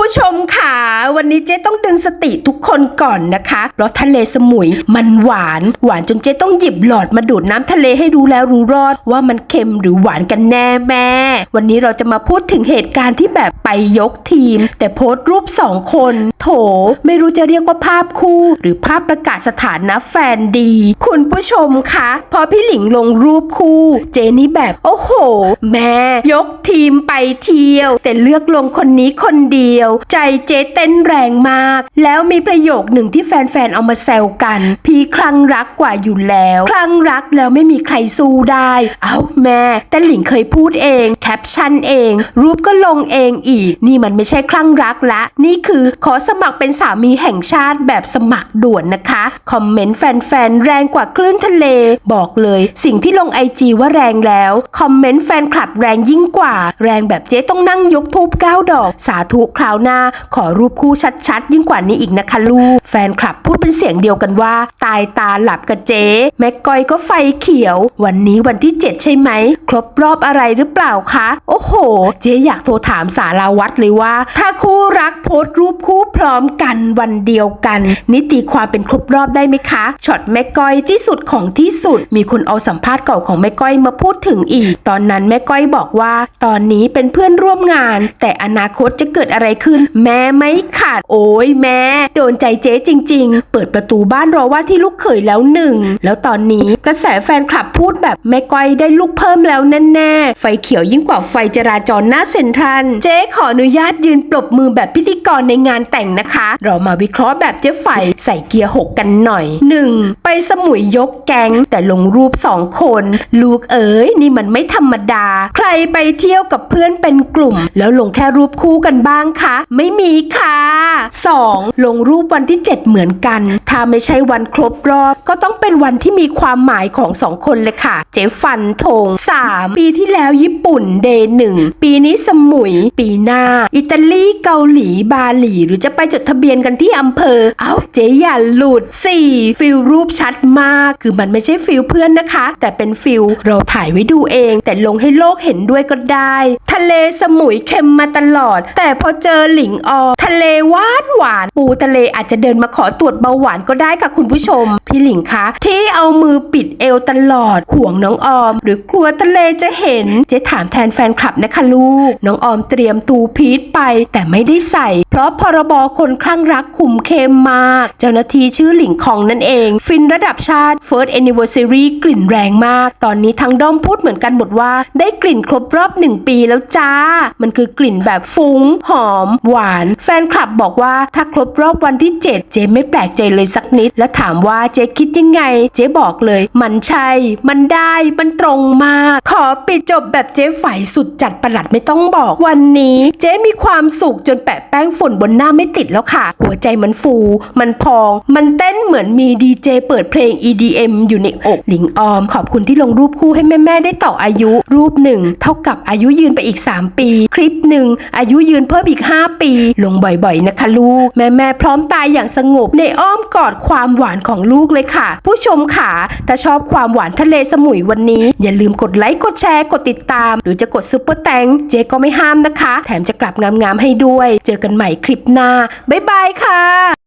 ผู้ชมค่ะวันนี้เจ๊ต้องดึงสติทุกคนก่อนนะคะเพราะทะเลสมุยมันหวาน หวานจนเจ๊ต้องหยิบหลอดมาดูดน้ำทะเลให้รู้แล้วรู้รอด ว่ามันเค็มหรือหวานกันแน่แม่ วันนี้เราจะมาพูดถึงเหตุการณ์ที่แบบไปยกทีม แต่โพสต์รูปสองคน ถ ไม่รู้จะเรียกว่าภาพคู่ หรือภาพประกาศสถานะแฟนดี คุณผู้ชมคะพอพี่หลิงลงรูปคู่ เจนี่แบบ โอ้โห แม่ ยกทีมไปเที่ยว แต่เลือกลงคนนี้คนเดียว ใจเจ๊เต้นแรงมาก แล้วมีประโยคหนึ่งที่แฟนๆเอามาแซวกัน พี่คลั่งรักกว่าอยู่แล้ว คลั่งรักแล้วไม่มีใครสู้ได้ เอาแม่ แต่หลิงเคยพูดเอง แคปชั่นเอง รูปก็ลงเองอีก นี่มันไม่ใช่คลั่งรักละ นี่คือขอสมัครเป็นสามีแห่งชาติแบบสมัครด่วนนะคะ คอมเมนต์แฟนๆ แรงกว่าคลื่นทะเล บอกเลยสิ่งที่ลงไอจีว่าแรงแล้ว คอมเมนต์แฟนคลับแรงยิ่งกว่า แรงแบบเจ๊ต้องนั่งยกทูบเก้าดอก สาธุคราวหน้า ขอรูปคู่ชัดๆ ยิ่งกว่านี้อีกนะคะลูก แฟนคลับพูดเป็นเสียงเดียวกันว่า ตายตาหลับกับเจ๊แม็กกอยก็ไฟเขียว วันนี้วันที่ 7 ใช่ไหม ครบรอบอะไรหรือเปล่าคะ โอ้โห เจ๊อยากโทรถามสาราวัดเลยว่า ถ้าคู่รักโพสต์รูปคู่พร้อมกันวันเดียวกัน นิติความเป็นครบรอบได้ไหมคะช็อตแม่ก้อยที่สุดของที่สุด มีคนเอาสัมภาษณ์เก่าของแม่ก้อยมาพูดถึงอีก ตอนนั้นแม่ก้อยบอกว่า ตอนนี้เป็นเพื่อนร่วมงาน แต่อนาคตจะเกิดอะไรขึ้น แม่ไม่ขาด โอ้ยแม่ โดนใจเจ๊จริง ๆ เปิดประตูบ้านรอว่าที่ลูกเขยแล้วหนึ่งแล้วตอนนี้กระแสแฟนคลับพูดแบบแม่ก้อยได้ลูกเพิ่มแล้วแน่ๆไฟเขียวยิ่งกว่าไฟจราจรหน้าเซ็นทรัลเจ๊ขออนุญาตยืนปรบมือแบบพิธีกรในงานแต่งนะคะ เรามาวิเคราะห์แบบเจ๊ไฟใส่เกียร์หกกันหน่อย 1. ไปสมุยยกแก๊งแต่ลงรูปสองคน ลูกเอ๋ยนี่มันไม่ธรรมดา ใครไปเที่ยวกับเพื่อนเป็นกลุ่ม แล้วลงแค่รูปคู่กันบ้างคะ ไม่มีค่ะ 2. ลงรูปวันที่ 7 เหมือนกัน ถ้าไม่ใช่วันครบรอบ ก็ต้องเป็นวันที่มีความหมายของสองคนเลยค่ะ เจ๊ฟันธง 3. ปีที่แล้วญี่ปุ่นเดย์หนึ่งปีนี้สมุย ปีหน้า อิตาลีเกาหลีบาหลี หรือจะไปจดทะเบียนกันที่อำเภอ เอ้าเจ๊อย่าหลุด 4. ฟิลรูปชัดมาก คือมันไม่ใช่ฟิลเพื่อนนะคะ แต่เป็นฟิลเราถ่ายไว้ดูเอง แต่ลงให้โลกเห็นด้วยก็ได้ ทะเลสมุยเค็มมาตลอด แต่พอเจอหลิงออทะเลหวานหวาน ปูทะเลอาจจะเดินมาขอตรวจเบาหวานก็ได้ค่ะคุณผู้ชม พี่หลิงคะ ที่เอามือปิดเอวตลอด ห่วงน้องออม หรือกลัวทะเลจะเห็น เจ๊ถามแทนแฟนคลับนะคะลูก น้องออมเตรียมตูพีทไป แต่ไม่ได้ใส่ เพราะพรบคนคลั่งรักคุมเข้มมาก เจ้าหน้าที่ชื่อหลิงคองนั่นเอง ฟินระดับชาติ First Anniversary กลิ่นแรงมาก ตอนนี้ทั้งด้อมพูดเหมือนกันหมดว่า ได้กลิ่นครบรอบหนึ่งปีแล้วจ้า มันคือกลิ่นแบบฟุ้ง หอม หวาน แฟนคลับบอกว่าถ้าครบรอบวันที่ 7 เจ๊ไม่แปลกใจเลยสักนิด แล้วถามว่าเจ๊คิดยังไง เจ๊บอกเลย มันใช่ มันได้ มันตรงมาก ขอปิดจบแบบเจ๊ไฝสุดจัดประหลัดไม่ต้องบอก วันนี้เจ๊มีความสุขจนแปะแป้งฝุ่นบนหน้าไม่ติดแล้วค่ะ หัวใจมันฟู มันพอง มันเต้นเหมือนมีดีเจเปิดเพลง EDM อยู่ในอกหลิงออม ขอบคุณที่ลงรูปคู่ให้แม่ ๆ ได้ต่ออายุ รูปหนึ่งเท่ากับอายุยืนไปอีก 3 ปี คลิปหนึ่งอายุยืนเพิ่มอีก 5 ปี ลงบ่อยๆนะคะลูก แม่ๆพร้อมตายอย่างสงบในอ้อมกอดความหวานของลูกเลยค่ะ ผู้ชมค่ะถ้าชอบความหวานทะเลสมุยวันนี้ อย่าลืมกดไลค์กดแชร์กดติดตาม หรือจะกดซุปเปอร์แตงเจ๊ก็ไม่ห้ามนะคะ แถมจะกลับงามๆให้ด้วย เจอกันใหม่คลิปหน้าบ๊ายบายค่ะ